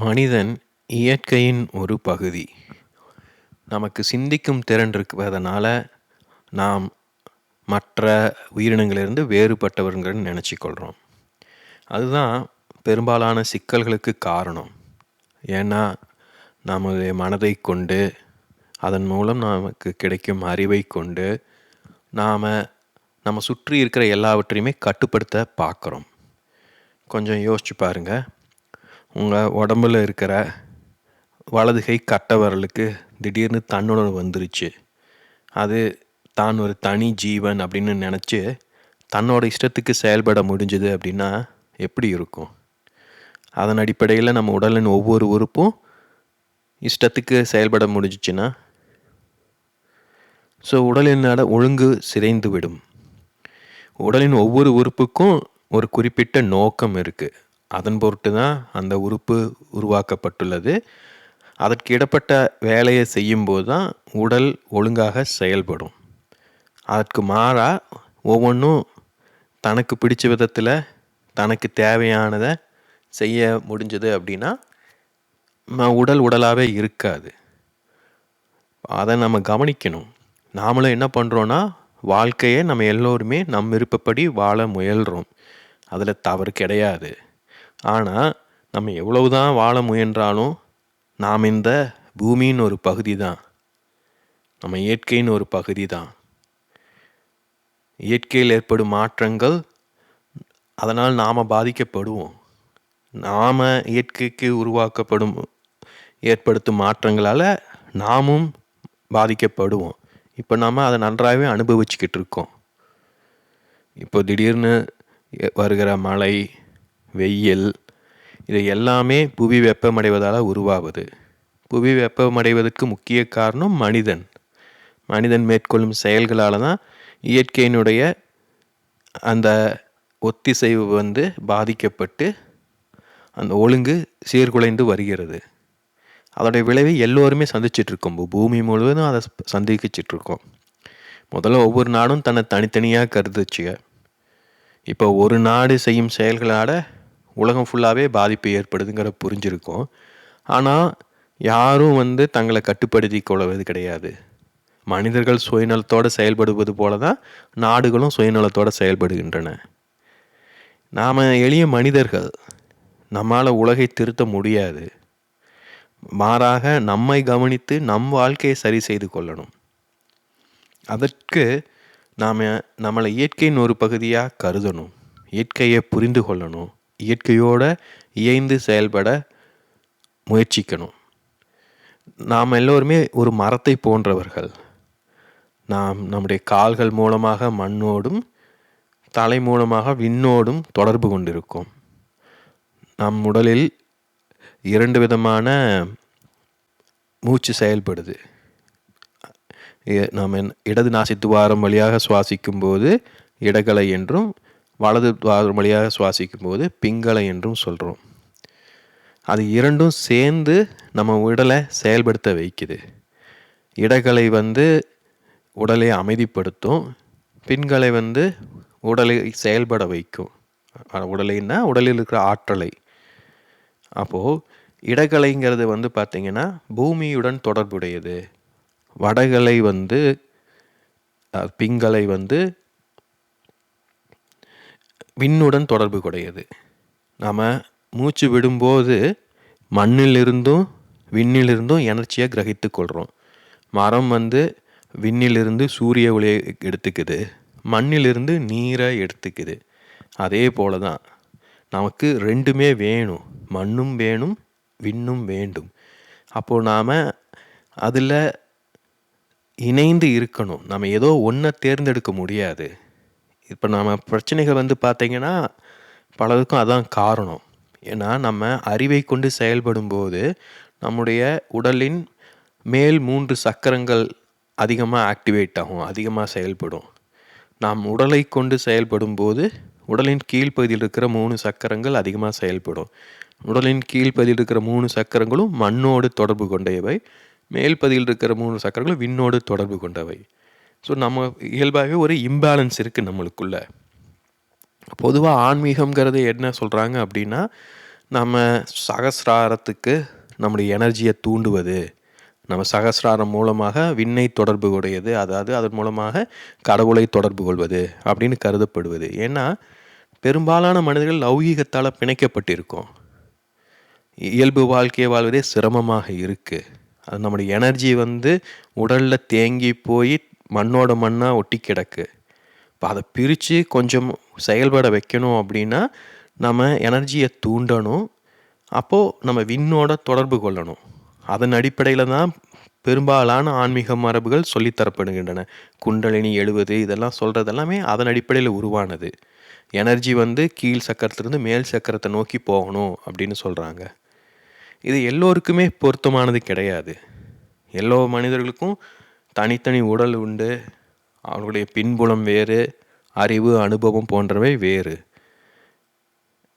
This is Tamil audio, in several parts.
மனிதன் இயற்கையின் ஒரு பகுதி. நமக்கு சிந்திக்கும் திறன் இருக்கிறதுனால, நாம் மற்ற உயிரினங்களிலிருந்து வேறுபட்டவர்கள்னு நினச்சிக்கொள்கிறோம் அதுதான் பெரும்பாலான சிக்கல்களுக்கு காரணம். ஏன்னா, நம்முடைய மனதைக் கொண்டு, அதன் மூலம் நமக்கு கிடைக்கும் அறிவைக் கொண்டு, நாம நம்ம சுற்றி இருக்கிற எல்லாவற்றையுமே கட்டுப்படுத்த பார்க்குறோம். கொஞ்சம் யோசிச்சு பாருங்க. உங்கள் உடம்புல இருக்கிற வலது கை கட்டை விரலுக்கு திடீர்னு தன்னுணர்வு வந்துருச்சு. அது தான் ஒரு தனி ஜீவன் அப்படின்னு நினச்சி தன்னோட இஷ்டத்துக்கு செயல்பட முடிஞ்சது அப்படின்னா எப்படி இருக்கும்? அதன் அடிப்படையில் நம்ம உடலின் ஒவ்வொரு உறுப்பும் இஷ்டத்துக்கு செயல்பட முடிஞ்சிச்சுன்னா ஸோ உடலினோட ஒழுங்கு சிதைந்து விடும். உடலின் ஒவ்வொரு உறுப்புக்கும் ஒரு குறிப்பிட்ட நோக்கம் இருக்குது அதன் பொருட்டு தான் அந்த உறுப்பு உருவாக்கப்பட்டுள்ளது. அதற்கு இடப்பட்ட வேலையை செய்யும்போது தான் உடல் ஒழுங்காக செயல்படும். அதற்கு மாறா ஒவ்வொன்றும் தனக்கு பிடிச்ச விதத்தில் தனக்கு தேவையானதை செய்ய முடிஞ்சது அப்படின்னா உடல் உடலாகவே இருக்காது. அதை நம்ம கவனிக்கணும். நாமளும் என்ன பண்ணுறோன்னா வாழ்க்கையை நம்ம எல்லோருமே நம் விருப்பப்படி வாழ முயல்கிறோம் அதில் தவறு கிடையாது. ஆனால் நம்ம எவ்வளவுதான் வாழ முயன்றாலும் நாம் இந்த பூமின்னு ஒரு பகுதி தான். நம்ம இயற்கைன்னு ஒரு பகுதி தான். இயற்கையில் ஏற்படும் மாற்றங்கள் அதனால் நாம் பாதிக்கப்படுவோம். நாம் இயற்கைக்கு உருவாக்கப்படும் ஏற்படுத்தும் மாற்றங்களால் நாமும் பாதிக்கப்படுவோம். இப்போ நாம் அதை நன்றாகவே அனுபவிச்சுக்கிட்டு இருக்கோம். இப்போ திடீர்னு வருகிற மழை, வெயில் இது எல்லாமே புவி வெப்பமடைவதால் உருவாகுது. புவி வெப்பமடைவதற்கு முக்கிய காரணம் மனிதன். மனிதன் மேற்கொள்ளும் செயல்களால் தான் இயற்கையினுடைய அந்த ஒத்திசைவு வந்து பாதிக்கப்பட்டு அந்த ஒழுங்கு சீர்குலைந்து வருகிறது. அதோடைய விளைவை எல்லோருமே சந்திச்சிட்ருக்கோம் பூமி முழுவதும் அதை சந்திச்சிட்டு முதல்ல ஒவ்வொரு நாடும் தன்னை தனித்தனியாக கருதுச்சு இப்போ ஒரு நாடு செய்யும் செயல்களால் உலகம் ஃபுல்லாகவே பாதிப்பு ஏற்படுதுங்கிற புரிஞ்சிருக்கும். ஆனால் யாரும் வந்து தங்களை கட்டுப்படுத்தி கொள்வது கிடையாது. மனிதர்கள் சுயநலத்தோடு செயல்படுவது போல தான் நாடுகளும் சுயநலத்தோடு செயல்படுகின்றன. நாம் எளிய மனிதர்கள் நம்மால் உலகை திருத்த முடியாது. மாறாக நம்மை கவனித்து நம் வாழ்க்கையை சரி செய்து கொள்ளணும். அதற்கு நாம் நம்மளை இயற்கையின் ஒரு பகுதியாக கருதணும். இயற்கையை புரிந்து கொள்ளணும். இயற்கையோடு இயைந்து செயல்பட முயற்சிக்கணும். நாம் எல்லோருமே ஒரு மரத்தை போன்றவர்கள். நாம் நம்முடைய கால்கள் மூலமாக மண்ணோடும், தலை மூலமாக விண்ணோடும் தொடர்பு கொண்டிருக்கோம். நம் உடலில் இரண்டு விதமான மூச்சு செயல்படுது. நாம் என்- இடது நாசி துவாரம் வழியாக சுவாசிக்கும் போது இடகலை என்றும், வலது துவாரம் வழியாக சுவாசிக்கும் போது பிங்கலை என்றும் சொல்கிறோம். அது இரண்டும் சேர்ந்து நம்ம உடலை செயல்படுத்த வைக்குது. இடகலை வந்து உடலை அமைதிப்படுத்தும். பின்களை வந்து உடலை செயல்பட வைக்கும். உடலைன்னா உடலில் இருக்கிற ஆற்றலை. அப்போது இடகலைங்கிறது வந்து பார்த்திங்கன்னா பூமியுடன் தொடர்புடையது. வடகலை வந்து பிங்களை வந்து விண்ணுடன் தொடர்பு கூடையது நாம் மூச்சு விடும்போது மண்ணிலிருந்தும் விண்ணிலிருந்தும் எனர்ஜியை கிரகித்து கொள்கிறோம். மரம் வந்து விண்ணிலிருந்து சூரிய ஒளியை எடுத்துக்குது. மண்ணிலிருந்து நீரை எடுத்துக்குது. அதே போல தான் நமக்கு ரெண்டுமே வேணும். மண்ணும் வேணும், விண்ணும் வேண்டும். அப்போது நாம் அதில் இணைந்து இருக்கணும். நம்ம ஏதோ ஒன்றை தேர்ந்தெடுக்க முடியாது. இப்போ நம்ம பிரச்சனைகள் வந்து பார்த்திங்கன்னா பலதுக்கும் அதான் காரணம். ஏன்னா நம்ம அறிவை கொண்டு செயல்படும்போது நம்முடைய உடலின் மேல் மூன்று சக்கரங்கள் அதிகமாக ஆக்டிவேட் ஆகும் அதிகமாக செயல்படும். நாம் உடலை கொண்டு செயல்படும்போது உடலின் கீழ்ப்பகுதியில் இருக்கிற மூணு சக்கரங்கள் அதிகமாக செயல்படும். உடலின் கீழ்ப்பகுதியில் இருக்கிற மூணு சக்கரங்களும் மண்ணோடு தொடர்பு கொண்டவை. மேல் பகுதியில் இருக்கிற மூணு சக்கரங்களும் விண்ணோடு தொடர்பு கொண்டவை. ஸோ நம்ம இயல்பாகவே ஒரு இம்பேலன்ஸ் இருக்குது நம்மளுக்குள்ள. பொதுவாக ஆன்மீகம்ங்கிறது என்ன சொல்கிறாங்க அப்படின்னா நம்ம சகசிராரத்துக்கு நம்முடைய எனர்ஜியை தூண்டுவது. நம்ம சகசிராரம் மூலமாக விண்ணை தொடர்பு உடையது. அதாவது அதன் மூலமாக கடவுளை தொடர்பு கொள்வது அப்படின்னு கருதப்படுவது. ஏன்னா பெரும்பாலான மனிதர்கள் லௌகீகத்தால் பிணைக்கப்பட்டிருக்கோம். இயல்பு வாழ்க்கையை வாழ்வதே சிரமமாக இருக்குது அது நம்முடைய எனர்ஜி வந்து உடலில் தேங்கி போய் மண்ணோட மண்ணாக ஒட்டி கிடக்கு. இப்போ அதை பிரித்து கொஞ்சம் செயல்பட வைக்கணும் அப்படின்னா நம்ம எனர்ஜியை தூண்டணும். அப்போது நம்ம விண்ணோட தொடர்பு கொள்ளணும். அதன் அடிப்படையில் தான் பெரும்பாலான ஆன்மீக மரபுகள் சொல்லித்தரப்படுகின்றன குண்டலினி எழுவது இதெல்லாம் சொல்கிறது எல்லாமே அதன் அடிப்படையில் உருவானது. எனர்ஜி வந்து கீழ் சக்கரத்துலேருந்து மேல் சக்கரத்தை நோக்கி போகணும் அப்படின்னு சொல்கிறாங்க இது எல்லோருக்குமே பொருத்தமானது கிடையாது. எல்லோ மனிதர்களுக்கும் தனித்தனி உடல் உண்டு. அவர்களுடைய பின்புலம் வேறு அறிவு அனுபவம் போன்றவை வேறு.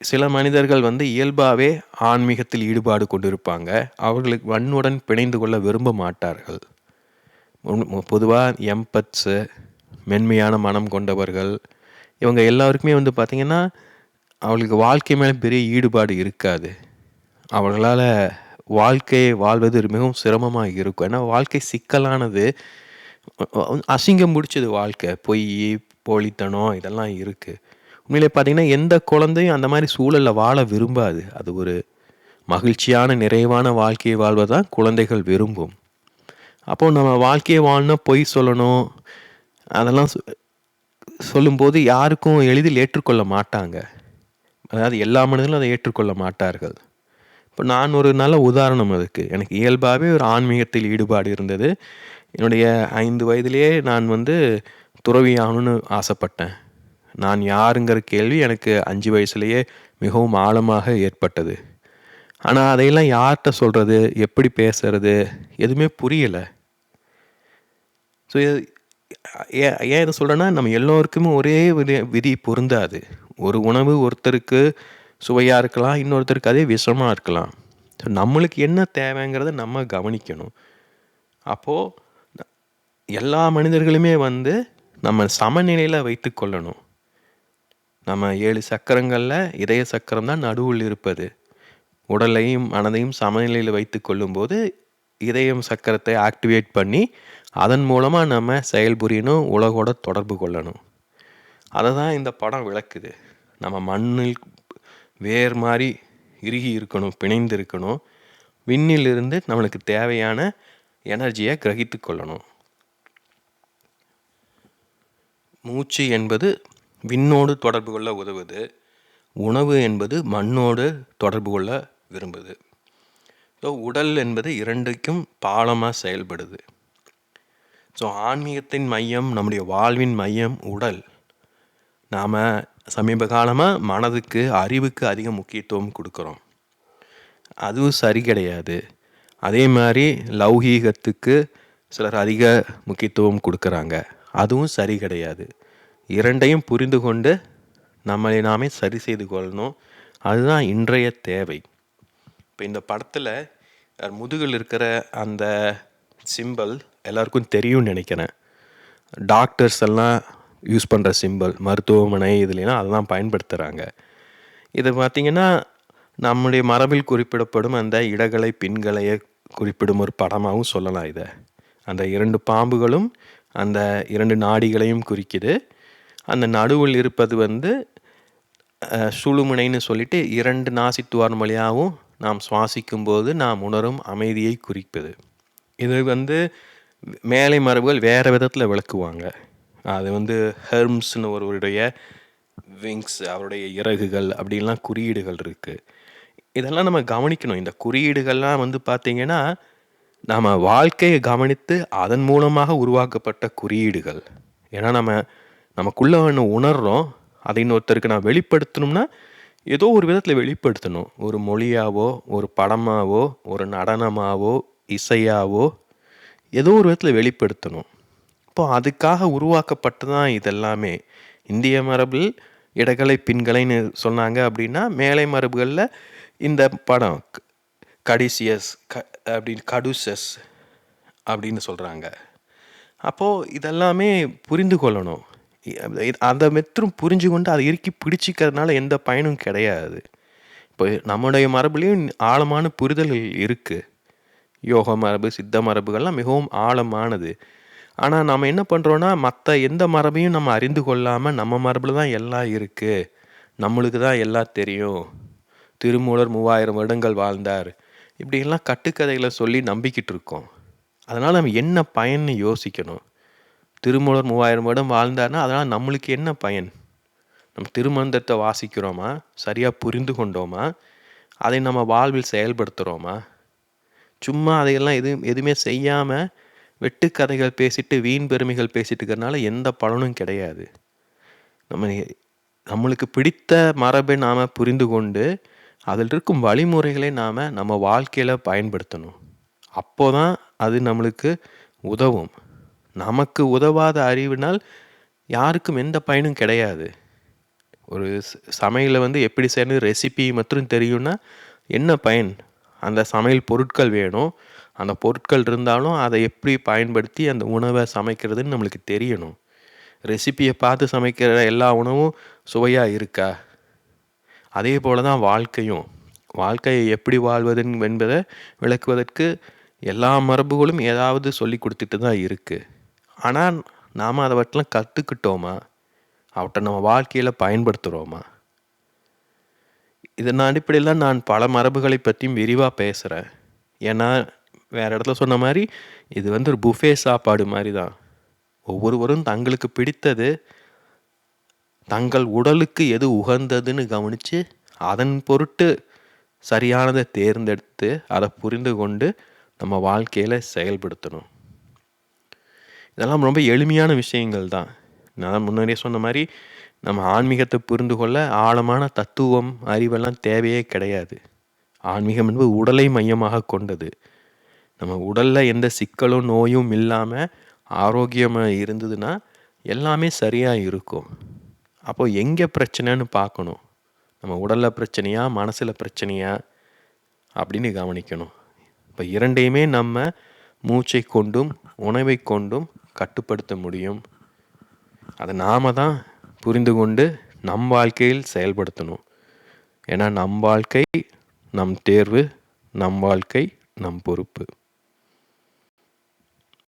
சில மனிதர்கள் வந்து இயல்பாகவே ஆன்மீகத்தில் ஈடுபாடு கொண்டிருப்பாங்க. அவர்களுக்கு வன்னுடன் பிணைந்து கொள்ள விரும்ப மாட்டார்கள். பொதுவாக எம்பத்ஸு மென்மையான மனம் கொண்டவர்கள். இவங்க எல்லாருக்குமே வந்து பார்த்திங்கன்னா அவளுக்கு வாழ்க்கை மேலே பெரிய ஈடுபாடு இருக்காது. அவர்களால் வாழ்க்கையை வாழ்வது மிகவும் சிரமமாக இருக்கும். ஏன்னா வாழ்க்கை சிக்கலானது அசிங்கம் முடிச்சது வாழ்க்கை. பொய் போலித்தனம் இதெல்லாம் இருக்குது உண்மையிலே பார்த்தீங்கன்னா எந்த குழந்தையும் அந்த மாதிரி சூழலில் வாழ விரும்பாது. அது ஒரு மகிழ்ச்சியான நிறைவான வாழ்க்கையை வாழ்வதான் குழந்தைகள் விரும்பும். அப்போது நம்ம வாழ்க்கையை வாழ்னா பொய் சொல்லணும். அதெல்லாம் சொல்லும்போது யாருக்கும் எளிதில் ஏற்றுக்கொள்ள மாட்டாங்க. அதாவது எல்லா மனிதர்களும் அதை ஏற்றுக்கொள்ள மாட்டார்கள். இப்போ நான் ஒரு நல்ல உதாரணம் அதுக்கு. எனக்கு இயல்பாகவே ஒரு ஆன்மீகத்தில் ஈடுபாடு இருந்தது. என்னுடைய ஐந்து வயதிலேயே நான் வந்து துறவி ஆகணும்னு ஆசைப்பட்டேன். நான் யாருங்கிற கேள்வி எனக்கு அஞ்சு வயசுலேயே மிகவும் ஆழமாக ஏற்பட்டது. ஆனால் அதையெல்லாம் யார்கிட்ட சொல்கிறது எப்படி பேசுறது? எதுவுமே புரியலை. ஸோ ஏன் ஏன் இதை சொல்கிறேன்னா நம்ம எல்லோருக்குமே ஒரே விதி விதி பொருந்தாது. ஒரு உணவு ஒருத்தருக்கு சுவையாக இருக்கலாம் இன்னொருத்தருக்கு அதே விஷமாக இருக்கலாம். ஸோ நம்மளுக்கு என்ன தேவைங்கிறத நம்ம கவனிக்கணும். அப்போது எல்லா மனிதர்களுமே வந்து நம்ம சமநிலையில் வைத்து கொள்ளணும். நம்ம ஏழு சக்கரங்களில் இதய சக்கரம் தான் நடுவில் இருப்பது. உடலையும் மனதையும் சமநிலையில் வைத்து கொள்ளும்போது இதயம் சக்கரத்தை ஆக்டிவேட் பண்ணி அதன் மூலமாக நம்ம செயல்புரியணும் உலகோட தொடர்பு கொள்ளணும். அதை தான் இந்த படம் விளக்குது. நம்ம மண்ணில் வேர் மாதிரி இறுகி இருக்கணும் பிணைந்து இருக்கணும் விண்ணிலிருந்து நம்மளுக்கு தேவையான எனர்ஜியை கிரகித்து கொள்ளணும். மூச்சு என்பது விண்ணோடு தொடர்பு கொள்ள உதவுது. உணவு என்பது மண்ணோடு தொடர்பு கொள்ள விரும்புது. ஸோ உடல் என்பது இரண்டுக்கும் பாலமாக செயல்படுது. ஸோ ஆன்மீகத்தின் மையம் நம்முடைய வாழ்வின் மையம் உடல். நாம் சமீப காலமாக மனதுக்கு அறிவுக்கு அதிக முக்கியத்துவம் கொடுக்குறோம். அதுவும் சரி கிடையாது. அதே மாதிரி லௌகீகத்துக்கு சிலர் அதிக முக்கியத்துவம் கொடுக்குறாங்க. அதுவும் சரி கிடையாது. இரண்டையும் புரிந்து கொண்டு நம்மளை நாமே சரி செய்து கொள்ளணும். அதுதான் இன்றைய தேவை. இப்போ இந்த படத்தில் முதுகில் இருக்கிற அந்த சிம்பிள் எல்லாருக்கும் தெரியும்னு நினைக்கிறேன். டாக்டர்ஸ் எல்லாம் யூஸ் பண்ணுற சிம்பிள் மருத்துவமனை இதுலாம் அதெல்லாம் பயன்படுத்துகிறாங்க இது பார்த்திங்கன்னா நம்முடைய மரபில் குறிப்பிடப்படும் அந்த இடகலை பின்களையை குறிப்பிடும் ஒரு படமாகவும் சொல்லலாம் இதை. அந்த இரண்டு பாம்புகளும் அந்த இரண்டு நாடிகளையும் குறிக்குது. அந்த நடுவில் இருப்பது வந்து சுழுமுனைன்னு சொல்லிட்டு இரண்டு நாசித்துவார் வழியாகவும் நாம் சுவாசிக்கும்போது நாம் உணரும் அமைதியை குறிப்பது இது வந்து மேலை மரபுகள் வேறு விதத்தில் விளக்குவாங்க. அது வந்து ஹெர்ம்ஸ்னு ஒருவருடைய விங்ஸ் அவருடைய இறகுகள் அப்படின்லாம் குறியீடுகள் இருக்குது இதெல்லாம் நம்ம கவனிக்கணும். இந்த குறியீடுகள்லாம் வந்து பார்த்திங்கன்னா நம்ம வாழ்க்கையை கவனித்து அதன் மூலமாக உருவாக்கப்பட்ட குறியீடுகள். ஏன்னா நம்ம நமக்குள்ளே ஒன்று உணர்கிறோம் அதை இன்னொருத்தருக்கு நான் வெளிப்படுத்தணும்னா ஏதோ ஒரு விதத்தில் வெளிப்படுத்தணும். ஒரு மொழியாவோ ஒரு படமாவோ ஒரு நடனமாவோ இசையாவோ ஏதோ ஒரு விதத்தில் வெளிப்படுத்தணும். அப்போ அதுக்காக உருவாக்கப்பட்டு தான் இதெல்லாமே? இந்திய மரபில் இடகலை பின்கலைன்னு சொன்னாங்க அப்படின்னா மேலை மரபுகளில் இந்த படம் கடிசியஸ் க அப்படின்னு கடுசஸ் அப்படின்னு சொல்கிறாங்க அப்போது இதெல்லாமே புரிந்து கொள்ளணும். அதை மெத்தரும் புரிஞ்சு கொண்டு அதை இறுக்கி பிடிச்சிக்கிறதுனால எந்த பயனும் கிடையாது. இப்போ நம்முடைய மரபுலேயும் ஆழமான புரிதல்கள் இருக்குது யோக மரபு சித்த மரபுகள்லாம் மிகவும் ஆழமானது. ஆனால் நம்ம என்ன பண்ணுறோன்னா மற்ற எந்த மரபையும் நம்ம அறிந்து கொள்ளாமல் நம்ம மரபில் தான் எல்லாம் இருக்குது நம்மளுக்கு தான் எல்லாம் தெரியும். திருமூலர் மூவாயிரம் வருடங்கள் வாழ்ந்தார். இப்படியெல்லாம் கட்டுக்கதைகளை சொல்லி நம்பிக்கிட்டு இருக்கோம். அதனால் நம்ம என்ன பயன்னு யோசிக்கணும். திருமூலர் மூவாயிரம் வருடம் வாழ்ந்தார்னா அதனால் நம்மளுக்கு என்ன பயன்? நம்ம திருமந்திரத்தை வாசிக்கிறோமா? சரியாக புரிந்து கொண்டோமா? அதை நம்ம வாழ்வில் செயல்படுத்துகிறோமா சும்மா அதையெல்லாம் எதுவும் எதுவுமே செய்யாமல் வெட்டுக்கதைகள் பேசிட்டு வீண் பெருமைகள் பேசிட்டு இருக்கிறனால எந்த பலனும் கிடையாது. நம்ம நம்மளுக்கு பிடித்த மரபை நாம் புரிந்து கொண்டு அதில் இருக்கும் வழிமுறைகளை நாம் நம்ம வாழ்க்கையில் பயன்படுத்தணும். அப்போ தான் அது நம்மளுக்கு உதவும். நமக்கு உதவாத அறிவினால் யாருக்கும் எந்த பயனும் கிடையாது. ஒரு சமையலை வந்து எப்படி செய்யணும் ரெசிபி மற்றும் தெரியும்னா என்ன பயன்? அந்த சமையல் பொருட்கள் வேணும். அந்த பொருட்கள் இருந்தாலும் அதை எப்படி பயன்படுத்தி அந்த உணவை சமைக்கிறதுன்னு நம்மளுக்கு தெரியணும். ரெசிப்பியை பார்த்து சமைக்கிற எல்லா உணவும் சுவையாக இருக்கா? அதே போல் தான் வாழ்க்கையும். வாழ்க்கையை எப்படி வாழ்வதுன்னு என்பதை விளக்குவதற்கு எல்லா மரபுகளும் ஏதாவது சொல்லி கொடுத்துட்டு தான் இருக்குது ஆனால் நாம் அதை வட்டெலாம் கற்றுக்கிட்டோமா அவற்றை நம்ம வாழ்க்கையில் பயன்படுத்துகிறோமா இதன் அடிப்படையில் நான் பல மரபுகளை பற்றியும் விரிவாக பேசுகிறேன் ஏன்னா வேறு இடத்துல சொன்ன மாதிரி இது வந்து ஒரு புஃபே சாப்பாடு மாதிரி தான் ஒவ்வொருவரும் தங்களுக்கு பிடித்தது தங்கள் உடலுக்கு எது உகந்ததுன்னு கவனித்து அதன் பொருட்டு சரியானதை தேர்ந்தெடுத்து அதை புரிந்து கொண்டு நம்ம வாழ்க்கையில் செயல்படுத்தணும். இதெல்லாம் ரொம்ப எளிமையான விஷயங்கள் தான். நான் முன்னாடியே சொன்ன மாதிரி நம்ம ஆன்மீகத்தை புரிந்து கொள்ள ஆழமான தத்துவம் அறிவெல்லாம் தேவையே கிடையாது. ஆன்மீகம் என்பது உடலை மையமாக கொண்டது. நம்ம உடலில் எந்த சிக்கலும் நோயும் இல்லாமல் ஆரோக்கியமாக இருந்ததுன்னா எல்லாமே சரியாக இருக்கும். அப்போது எங்கே பிரச்சனைன்னு பார்க்கணும். நம்ம உடலில் பிரச்சனையா மனசில் பிரச்சனையா அப்படின்னு கவனிக்கணும். இப்போ இரண்டையுமே நம்ம மூச்சை கொண்டும் உணவை கொண்டும் கட்டுப்படுத்த முடியும். அதை நாம் தான் புரிந்து கொண்டு நம் வாழ்க்கையில் செயல்படுத்தணும். ஏன்னா நம் வாழ்க்கை நம் தேர்வு நம் வாழ்க்கை நம் பொறுப்பு.